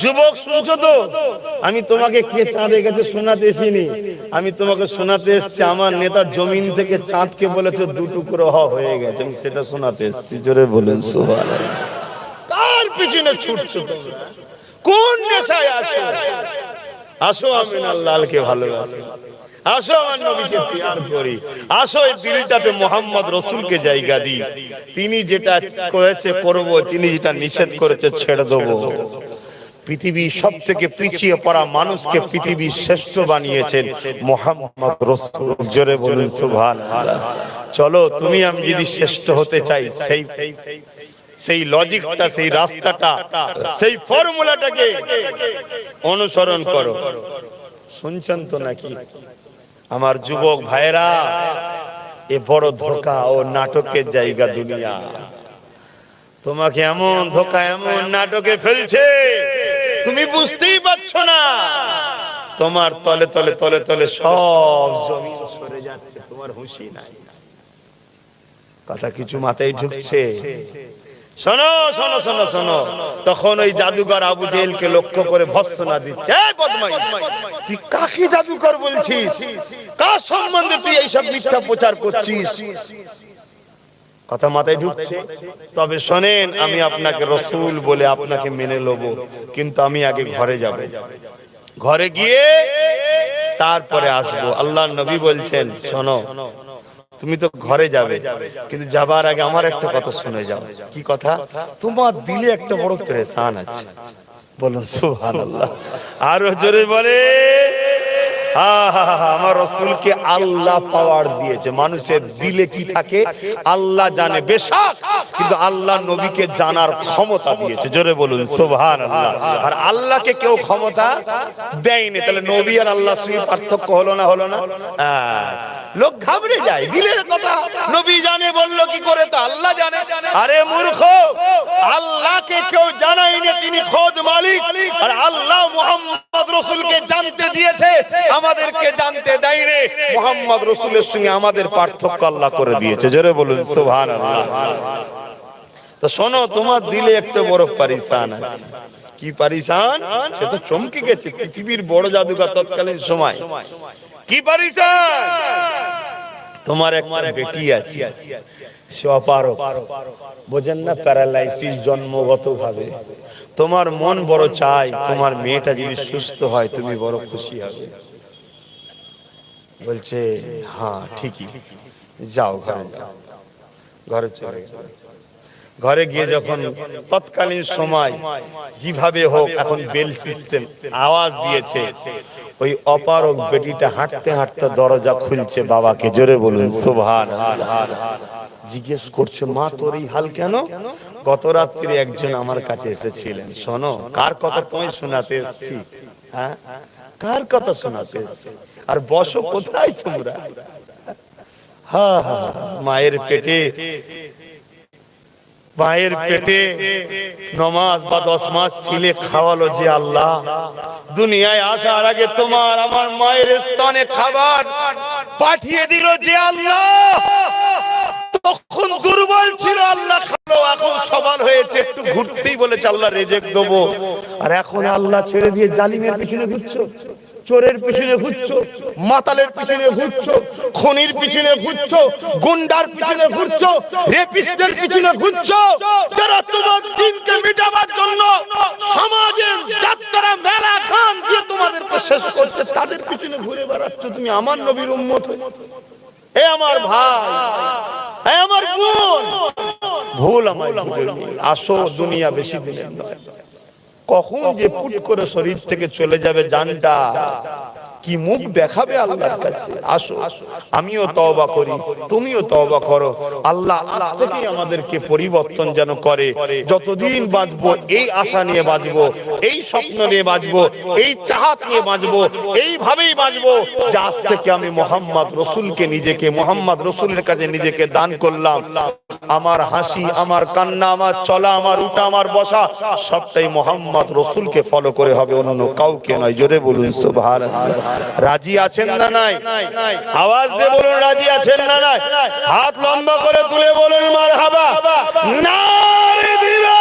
যুবক শুনছো তো? আমি তোমাকে কে চাঁদে গেছে শোনাতে এসিনি আমি তোমাকে শোনাতে এসছি আমার নেতার জমিন থেকে চাঁদকে বলেছে দু টুকরো হয়ে গেছে। আমি সেটা শোনাতে এসছি জোরে বলেন সোহান কার পিছনে ছুটছো তোমরা? কোন নেশায় আছো? আসো আমি আল্লাহকে ভালোবাসি। আসো আমার নবীকে পিয়ার করি। আসো এই দিলটাতে মোহাম্মদ রসুলকে জায়গা দিই। তিনি যেটা করেছে করব তিনি যেটা নিষেধ করেছে ছেড়ে দেবো। পৃথিবীর সব থেকে পিছিয়ে পড়া মানুষকে পৃথিবীর শ্রেষ্ঠ বানিয়েছেন মোহাম্মদ রসুল। জোরে বলুন সুভান চলো, তুমি আমি যদি শ্রেষ্ঠ হতে চাই, সেই সেই লজিকটা সেই রাস্তাটা, সেই ফর্মুলাটাকে অনুসরণ করো। শুনছেন তো নাকি? আমার যুবক ভাইরা এ বড় ধোকা ও নাটকের জায়গা দুনিয়া। তোমাকে এমন ধোকা, এমন নাটকে ফেলছে। তুমি বুঝতেই পারছ না। তোমার তলে তলে তলে তলে সব জমিন সরে যাচ্ছে, তোমার হুঁশি নাই। কথা কিছু মাথায় ঢুকছে। শোনো শোনো শোনো শোনো। তখন ওই আবু জেলকে লক্ষ্য করে দিচ্ছে। "এই তুই কাকে বলছিস? কার সম্বন্ধে তুই এইসব মিথ্যা প্রচার করছিস? কথা মাথায় ঢুকছে? তবে শোনেন, আমি আপনাকে রসুল বলে আপনাকে মেনে লব কিন্তু আমি আগে ঘরে যাব। ঘরে গিয়ে তারপরে আসব। আল্লাহ নবী বলছেন, শোনো, তুমি তো ঘরে যাবে, কিন্তু যাবার আগে আমার একটা কথা শুনে যাও। কি কথা? তোমার দিলে একটা বড় প্রেসান আছে। বলুন, সুবহানাল্লাহ। আরও জোরে বলে হা আমার রসুলকে আল্লাহ পাওয়ার দিয়েছে। মানুষের দিলে কি থাকে? আল্লাহ জানে, বেশাক। কিন্তু আল্লাহ নবীকে জানার ক্ষমতা দিয়েছে। জোরে বলুন সোভান আর আল্লাহকে কেউ ক্ষমতা দেয়নি। তাহলে নবী আর আল্লাহ পার্থক্য হলো না হলো না? হ্যাঁ। লোক ঘাবড়ে যায়, দিলের কথা। নবী জানে, বলল, কি করে তো আল্লাহ জানে। আরে মূর্খ, আল্লাহকে কেউ জানায়নি, তিনি খোদ মালিক। আর আল্লাহ মোহাম্মদ রসুলকে জানতে দিয়েছে, আমাদেরকে জানতে দেয়নি। মোহাম্মদ রসুলের সঙ্গে আমাদের পার্থক্য আল্লাহ করে দিয়েছে। জোরে বলুন সুবহান তো শোনো, তোমার দিলে একটা বড় পারিসান আছে। কি পারিসান সে তো চমকে গেছে, পৃথিবীর বড় জাদুঘর তৎকালীন সময়। কি পারিসান তোমার একটা বেটি আছে। সে অপারক। বোঝেন না প্যারালাইসিস জন্মগত ভাবে তোমার মন বড় চাই তোমার মেয়েটা যদি সুস্থ হয় তুমি বড় খুশি হবে। বলছে হ্যাঁ ঠিকই। যাও ঘরে যাও। ঘরে চলে। ঘরে গিয়ে যখন তৎকালীন সময় যেভাবে হোক এখন বেল সিস্টেম আওয়াজ দিয়েছে, ওই অপারক বেটিটা হাঁটতে হাঁটতে দরজা খুলছে বাবাকে, জোরে বলুন সোভান জিজ্ঞেস করছে, মা, তোর এই হাল কেন? গত রাত্রি একজন আমার কাছে এসেছিলেন, শোনো, কার কথা তোমায় শোনাতে এসেছি? হ্যাঁ? কার কথা শোনাতে এসেছি? আর বসো, কোথায় তোমরা? হা হা, মায়ের পেটে মায়ের পেটে নমাজ বা দশ মাস ছিলে খাওয়ালো যে আল্লাহ। দুনিয়ায় আসার আগে তোমার আমার মায়ের স্থানে খাবার পাঠিয়ে দিল যে আল্লাহ। তখন দুর্বল ছিল আল্লাহ খালো। এখন সবাল হয়েছে একটু ঘুরতেই বলেছে আল্লাহ রেজেক দেবো। আর এখন আল্লাহ ছেড়ে দিয়ে জালিমের পিছনে ঘুরছো। চোরের পিছনে ঘুরছো, মাতালের পিছনে ঘুরছো, খনির পিছনে ঘুরছো, গুন্ডার পিছনে ঘুরছো রেপিস্টের পিছনে ঘুরছো, যারা তোমার দিনকে মিটাবার জন্য সমাজের যাত্রা মেলা গান দিয়ে তোমাদেরকে শেষ করছে, তাদের পিছনে ঘুরে বেড়াচ্ছ তুমি আমার নবীর উম্মত। এ আমার ভাই, এ আমার বোন। ভুল আমার। আসো, দুনিয়া বেশি দিনের নয়। কখন যে পুট করে শরীর থেকে চলে যাবে জানটা? কি মুখ দেখাবে আল্লাহর কাছে? আসো, আমিও তওবা করি, তুমিও তওবা করো। আল্লাহ আজ থেকেই আমাদেরকে পরিবর্তন যেন করে। যতদিন বাঁচবো, এই আশা নিয়ে বাঁচবো, এই স্বপ্ন নিয়ে বাঁচবো, এই চাহাত নিয়ে বাঁচবো, এইভাবেই বাঁচবো যে আজ থেকে আমি মোহাম্মদ রসুলকে নিজেকে, মোহাম্মদ রসুলের কাছে নিজেকে দান করলাম। আমার হাসি, আমার কান্না, আমার চলা, আমার উঠা, আমার বসা, সবটাই মোহাম্মদ রসুলকে ফলো করে হবে, অন্য কাউকে নয়। জোরে বলুন সুবহান রাজি আছেন না নাই? আওয়াজ দিয়ে বলুন, রাজি আছেন না নাই? হাত লম্বা করে তুলে বলুন মার হাবা দিবা।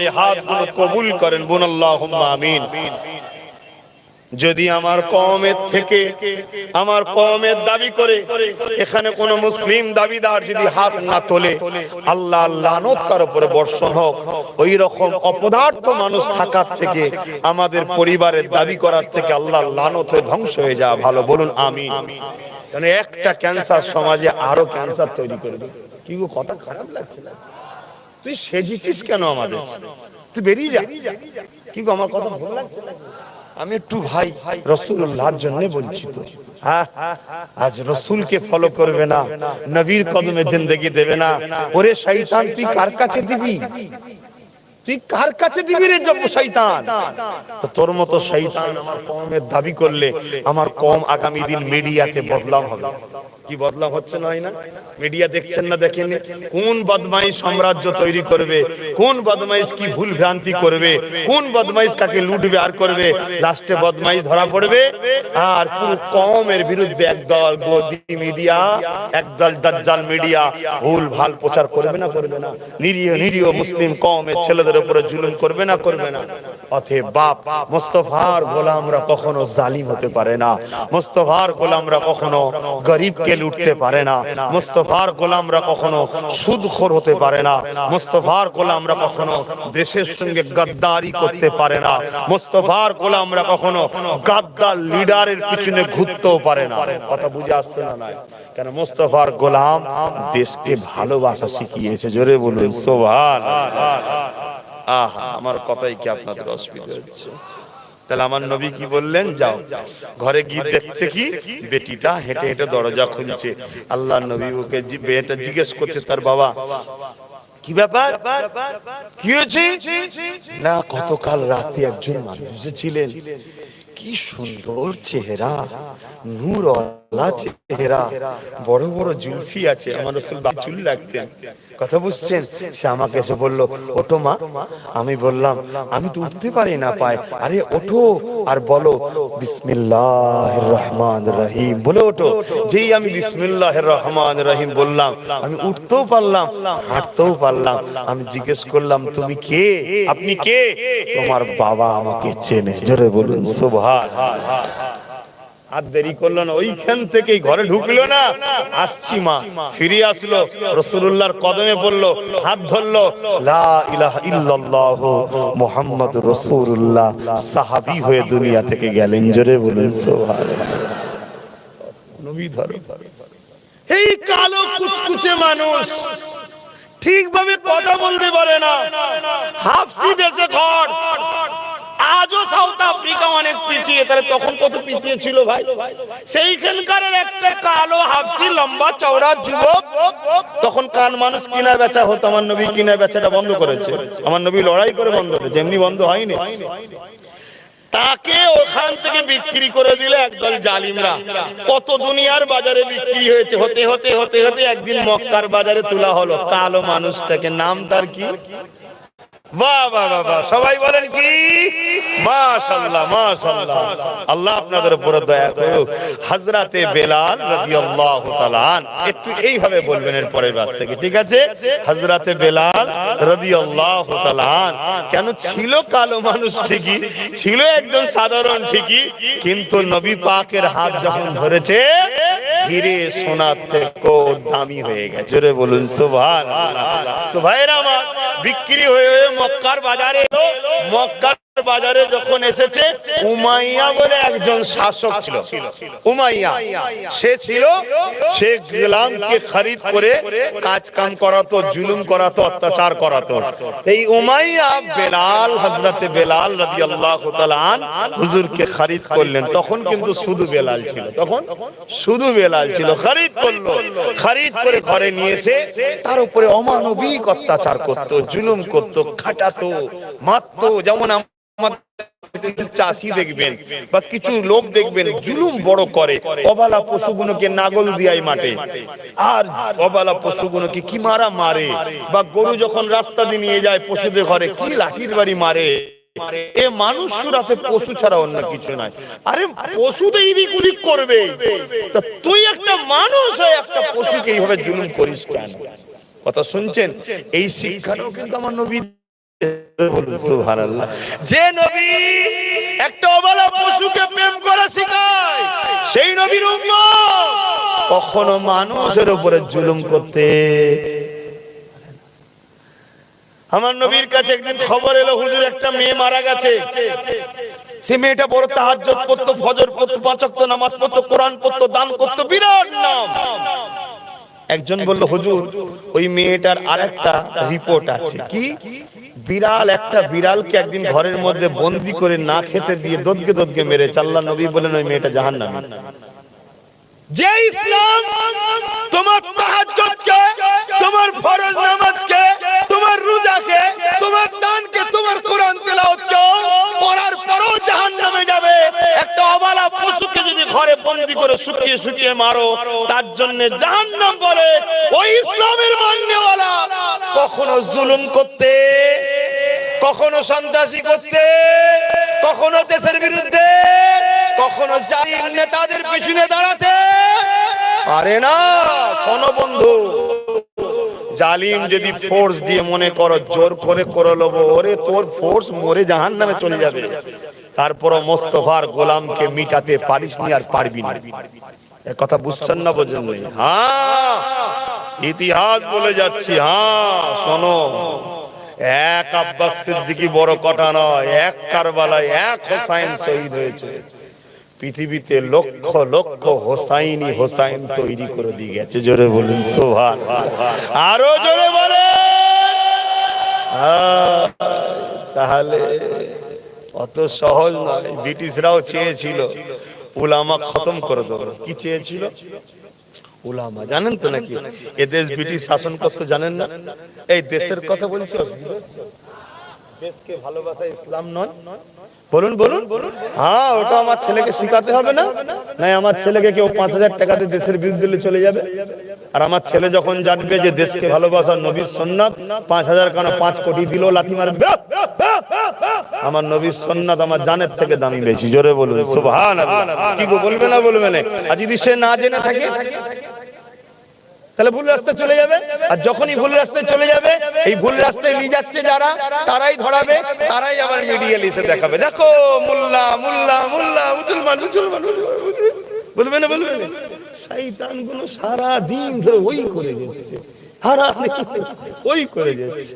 এই হাতগুলো কবুল করেন বোন আল্লাহ আমিন। যদি আমার কমের থেকে, আমার কমের দাবি করে, এখানে কোন মুসলিম দাবিদার যদি হাত না তোলে, আল্লাহ তার উপরে বর্ষণ হোক। ওই রকম অপদার্থ মানুষ থাকার থেকে, আমাদের পরিবারের দাবি করার থেকে আল্লাহ লানত ধ্বংস হয়ে যাওয়া ভালো, বলুন আমি একটা ক্যান্সার সমাজে আরও ক্যান্সার তৈরি করবে? কি কথা খারাপ লাগছে না? তুই সেজিছিস কেন আমাদের? তুই বেরিয়ে যা। কি গো আমার কথা ভালো লাগছে আমি একটু ভাই রসুল্লাহর জন্য বলছি তো। হ্যাঁ আজ রসুলকে ফলো করবে না নবীর কদমে জিন্দগি দেবে না। ওরে শৈতান তুই কার কাছে দিবি? তুই কার কাছে দিবি রে তো তোর মতো শৈতান আমার দাবি করলে আমার আগামী দিন মিডিয়াতে বদলাম হবে। কি বদলাম হচ্ছে না না মিডিয়া দেখছেন না দেখেন কোন বদমাইশ সাম্রাজ্য তৈরি করবে? কোন বদমাইশ কি ভুল ভ্রান্তি করবে? কোন বদমাইশ কাকে লুটবে আর করবে? লাস্টে বদমাইশ ধরা পড়বে। আর পুরো কমের বিরুদ্ধে একদল গদি মিডিয়া, একদল দাজ্জাল মিডিয়া ভুল ভালো প্রচার করবে না করবে না। নিরীহ নিরীহ মুসলিম কমের ছেলেদের উপরে জুলুম করবে না করবে না। অতএব বাপ, মোস্তফার গোলামরা কখনো জালিম হতে পারে না। মোস্তফার গোলামরা কখনো গরিবকে লুটতে পারে না। মোস্তফার গোলামরা কখনো সুদখোর হতে পারে না। মোস্তফার গোলামরা কখনো দেশের সঙ্গে গাদ্দারি করতে পারে না। মোস্তফার গোলামরা কখনো গাদ্দার লিডারের পিছনে ঘুরতেও পারে না। কথা বুঝে আসছে না নাই? কেন মোস্তফার গোলাম দেশকে ভালোবাসা শিখিয়েছে, জোরে বলুন সোভান আহা, আমার কথাই কি আপনাদের অসুবিধা হচ্ছে? তাহলে আমার নবী কি বললেন? যাও। ঘরে গিয়ে দেখছে কি? বেটিটা হেঁটে হেঁটে দরজা খুলছে। আল্লাহ নবী ওকে বেটা জিজ্ঞেস করছে, তার বাবা, কি ব্যাপার? কি হয়েছে? না কতকাল রাতে একজন মানুষ ছিলেন। কি সুন্দর চেহারা নূর চেহারা, বড় বড় জুলফি আছে। আমার রসুল চুল লাগতেন কথা বুঝছেন? সে আমাকে এসে বলল ওটো মা। আমি বললাম, আমি তো উঠতে পারি না পায়। আরে, ওঠো আর বলো বিসমিল্লাহ রহমান রহিম। বলে ওঠো, যেই আমি বিসমিল্লাহ রহমান রহিম বললাম, আমি উঠতেও পারলাম, হাঁটতেও পারলাম। আমি জিজ্ঞেস করলাম, তুমি কে? আপনি কে? তোমার বাবা আমাকে চেনে। জোরে বলুন, সুবহান। আর দেরি করল না। ওইখান থেকেই ঘরে ঢুকলো না। আসছি মা। ফিরে আসলো। রসুল্লাহর কদমে পড়ল। হাত ধরলো। মুহাম্মদ রসুল্লাহ সাহাবী হয়ে দুনিয়া থেকে গেলেন। জোরে বলুন এই কালো কুচকুচে মানুষ। ঠিকভাবে কথা বলতে পারে না। হাফসি দেশে ঘর আজও সাউথ আফ্রিকা অনেক পিছিয়ে, তাহলে তখন কত পিছিয়ে ছিল ভাই? সেইখানকার একটা কালো হাফসি, লম্বা চওড়া যুবক, তখন কান মানুষ কিনা বেচা হতো, আমার নবী কিনা বেচাটা বন্ধ করেছে। আমার নবী লড়াই করে বন্ধ করেছে, এমনি বন্ধ হয়নি। তাকে ওখান থেকে বিক্রি করে দিলে একদল জালিমরা। কত দুনিয়ার বাজারে বিক্রি হয়েছে, হতে হতে হতে হতে একদিন মক্কার বাজারে তোলা হলো। কালো মানুষটাকে, নাম তার কি? থেকে কেন ছিল কালো মানুষ ঠিকই, ছিল একজন সাধারণ ঠিকই, কিন্তু নবী পাকের হাত যখন ধরেছে হিরে সোনার থেকেও দামি হয়ে গেছে। বলুন, সুবহানাল্লাহ। তো ভাইরা আমার বিক্রি হয়ে মক্কার বাজারে এলো। মক্কার বাজারে যখন এসেছে, উমাইয়া বলে একজন শাসক ছিল। উমাইয়া, সে ছিল, সে গোলামকে খরিদ করে কাজ কাম করাতো, জুলুম করাতো, অত্যাচার করাতো। এই উমাইয়া বেলাল, হযরতে বেলাল রাদিয়াল্লাহু তাআলা হুজুরকে খরিদ করলেন। তখন কিন্তু শুধু বেলাল ছিল। তখন শুধু বেলাল ছিল। খরিদ করল। খরিদ করে ঘরে নিয়েছে তার উপরে অমানবিক অত্যাচার করত, জুলুম করত, খাটাতো, মারতো, যেমন চাষি পশু ছাড়া অন্য কিছু নাই আরে, পশু ওদিক করবে। তুই একটা মানুষ হয়ে একটা পশুকে এইভাবে জুলুম করিস কেন? কথা শুনছেন? এই শিক্ষাটাও কিন্তু আমার নবী যে নবী একটা পশুকে প্রেম করা শেখায়, সেই নবীর কখনো মানুষের উপরে জুলুম করতে আমার নবীর কাছে একদিন খবর এলো, হুজুর, একটা মেয়ে মারা গেছে। সে মেয়েটা বড় তাহাজ্জুদ পড়তো, ফজর পড়তো, পাঁচ ওয়াক্ত নামাজ পড়তো, কোরআন পড়তো, দান করতো, বিরাট নাম। একজন বলল, হুজুর, ওই মেয়েটার আরেকটা রিপোর্ট আছে। কি? বিড়াল, একটা বিড়ালকে একদিন ঘরের মধ্যে বন্দি করে না খেতে দিয়ে দদকে দদকে মেরে আল্লাহ নবী বলেন ওই মেয়েটা জাহান্নামী। যে ইসলাম তোমার তাহাজ্জুদকে, তোমার ফরজ নামাজকে, তোমার রোজাকে, তোমার দানকে, তোমার কোরআন তেলাওয়াতকে পড়ার পরও জাহান্নামে যাবে। একটা অবালা পশুকে যদি ঘরে বন্দি করে শুকিয়ে শুকিয়ে মারো, তার জন্য জাহান্নাম বলে, ওই ইসলামের মান্যওয়ালা কখনো জুলুম করতে কখনো সন্ত্রাসী করতে, কখনো দেশের বিরুদ্ধে, কখনো জালিম নেতাদের পিছনে দাঁড়াতে। পারে না বন্ধু, জালিম যদি ফোর্স দিয়ে মনে করো জোর করে করে লোবো ওরে তোর ফোর্স মরে জাহান নামে চলে যাবে। তারপরও মোস্তফার গোলামকে মিটাতে পারিস নি আর পারবি না। কথা বুঝছেন না বোঝেন হ্যাঁ ইতিহাস বলে যাচ্ছি। হ্যাঁ শোনো। এক আব্বাস সিদ্দিকি বড় কটা নয়, এক কারবালায় এক হোসাইন শহীদ হয়েছে। পৃথিবীতে লক্ষ লক্ষ হোসাইনি হোসাইন তৈরি করে দিয়ে গেছে, জোরে বলুন সোহান আরও জোরে বলে তাহলে অত সহজ নয়, ব্রিটিশরাও চেয়েছিল, উলামা খতম করে দেবো। কি চেয়েছিল? উলামা জানেন তো নাকি? এ দেশ ব্রিটিশ শাসন করতে জানেন না? এই দেশের কথা বলছি দেশকে ভালোবাসা ইসলাম নয়। বলুন বলুন। হ্যাঁ ওটা আমার ছেলেকে শিখাতে হবে না? নাই আমার ছেলেকে কেউ পাঁচ হাজার টাকাতে দেশের বিরুদ্ধে চলে যাবে? আর আমার ছেলে যখন জানবে যে দেশকে ভালোবাসা নবীর সন্ন্যাত, পাঁচ হাজার কেন পাঁচ কোটি দিল, লাথি মারবে। আমার নবীর সন্ন্যাত আমার জানের থেকে দামি বেশি, জোরে বলুন কি বলবে না বলবে না? আর যদি সে না জেনে থাকে, তাহলে ভুল রাস্তায় চলে যাবে। আর যখনই ভুল রাস্তায় চলে যাবে, এই ভুল রাস্তায় নিয়ে যাচ্ছে যারা, তারাই ধরাবে, তারাই দেখাবে। দেখো, মোল্লা মোল্লা মুসলমান মুসলমান, বলবে না, বলবে শয়তানগুলো সারা দিন ধরে ওই করে যাচ্ছে সারা ওই করে যাচ্ছে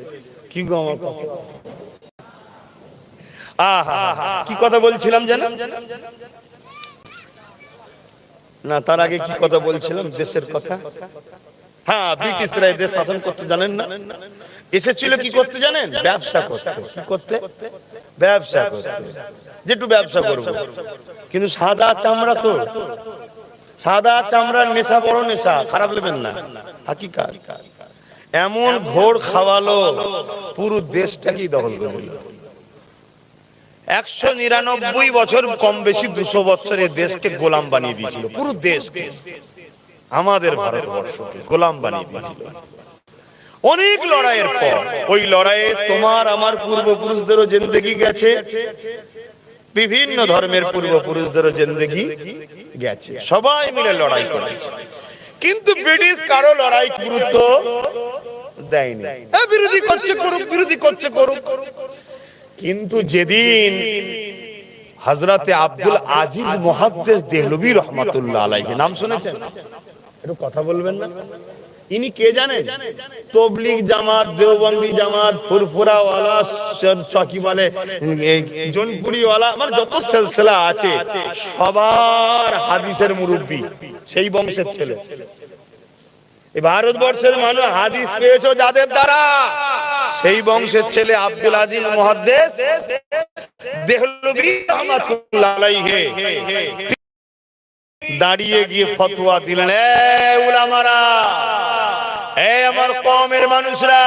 কি গো আমার কথা? কি কথা বলছিলাম না, তার আগে কি কথা বলছিলাম? দেশের কথা? হ্যাঁ ব্রিটিশরা দেশ শাসন করতে জানেন না। এসেছিল কি করতে জানেন? ব্যবসা করতে। কি করতে? ব্যবসা করতে। যেটু ব্যবসা করব। কিন্তু সাদা চামড়া তো। সাদা চামড়ার নেশা বড় নেশা, খারাপ নেবেন না। হাকিকাত। এমন ঘোর খাওয়ালো, পুরো দেশটাকেই দখল করে একশো নিরানব্বই বছর কম বেশি দুশো বছর দেশকে গোলাম বানিয়ে দিয়েছিল, পুরো দেশকে। আমাদের ভারতবর্ষকে গোলাম বানিয়ে দিয়েছিল। অনেক লড়াইয়ের পর, ওই লড়াইয়ে তোমার, আমার পূর্বপুরুষদেরও জেন্দেগি গেছে। বিভিন্ন ধর্মের পূর্বপুরুষদেরও জেন্দেগি গেছে। সবাই মিলে লড়াই করেছে। কিন্তু ব্রিটিশ কারও লড়াই গুরুত্ব দেয়নি। বিরোধী করছে করুক, বিরোধী করছে করুক। কিন্তু যেদিন হজরতে আব্দুল আজিজ মহাদ্দেশ দেহলবি রহমাতুল্লাহ আলাইহি, নাম শুনেছেন? একটু কথা বলবেন না? ইনি কে জানেন? তবলিগ জামাত, দেওবন্দি জামাত ফুরফুরা ওয়ালা চকি বলে জনপুরি ওয়ালা মানে যত সিলসিলা আছে, সবার হাদিসের মুরব্বী, সেই বংশের ছেলে। ভারতবর্ষের মানুষ হাদিস পেয়েছ যাদের দ্বারা? সেই বংশের ছেলে আব্দুল আজিজ মহাদ্দেশ দেহলবি রহমাতুল্লাহ আলাইহি। দাঁড়িয়ে গিয়ে ফতোয়া দিলেন, এ উলামারা এ আমার কমের মানুষরা,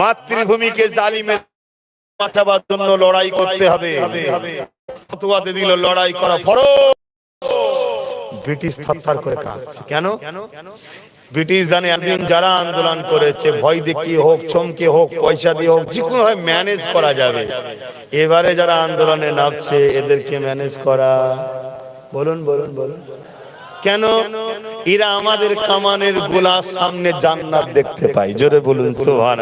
মাতৃভূমিকে জালিমের বাঁচাবার জন্য লড়াই করতে হবে। ফতোয়াতে দিল, লড়াই করা ফরজ। ব্রিটিশ থরথর করে কাঁপছে কেন? ব্রিটিশ জানে একদিন যারা আন্দোলন করেছে, ভয় দেখিয়ে হোক, চমকে হোক, পয়সা দিয়ে হোক, যে কোনো ম্যানেজ করা যাবে। এবারে যারা আন্দোলনে নামছে, এদেরকে ম্যানেজ করা। বলুন বলুন বলুন। কেন? এরা আমাদের কামানের গোলা সামনে জান্নাত দেখতে পাই জোরে বলুন সোহান